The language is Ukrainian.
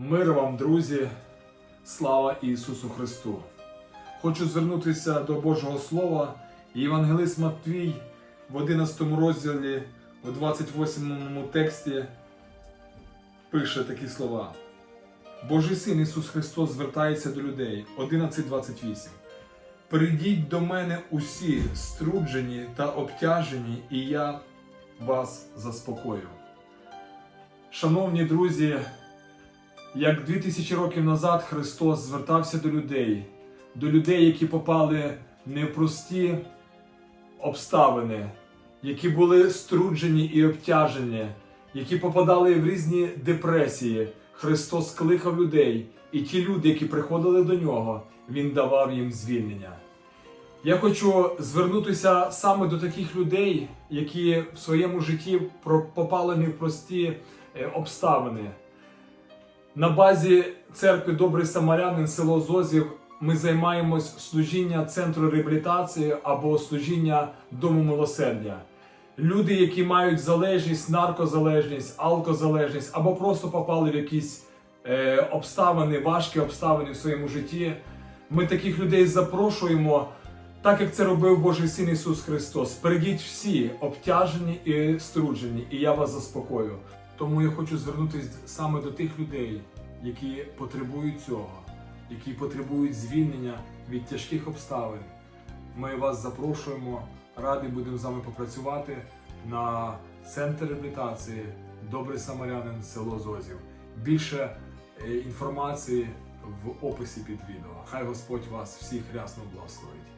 Мир вам, друзі, слава Ісусу Христу! Хочу звернутися до Божого Слова. Євангелист Матвій в 11 розділі, у 28 тексті пише такі слова. Божий син Ісус Христос звертається до людей 11.28. Прийдіть до мене усі струджені та обтяжені, і я вас заспокою. Шановні друзі, як 2000 років назад Христос звертався до людей, до людей, які попали в непрості обставини, які були струджені і обтяжені, які попадали в різні депресії. Христос кликав людей, і ті люди, які приходили до нього, Він давав їм звільнення. Я хочу звернутися саме до таких людей, які в своєму житті попали в непрості е, обставини. На базі церкви Добрий Самарянин, село Зозів, ми займаємось служіння центру реабілітації або служіння дому милосердя. Люди, які мають залежність, наркозалежність, алкозалежність, або просто попали в якісь е, обставини, важкі обставини в своєму житті. Ми таких людей запрошуємо, так як це робив Божий Син Ісус Христос. Прийдіть всі обтяжені і струджені, і я вас заспокою. Тому я хочу звернутися саме до тих людей, які потребують цього, які потребують звільнення від тяжких обставин. Ми вас запрошуємо, раді будемо з вами попрацювати на центр реабілітації Добрий Самарянин, село Зозів. Більше е, інформації в описі під відео. Хай Господь вас всіх рясно благословить.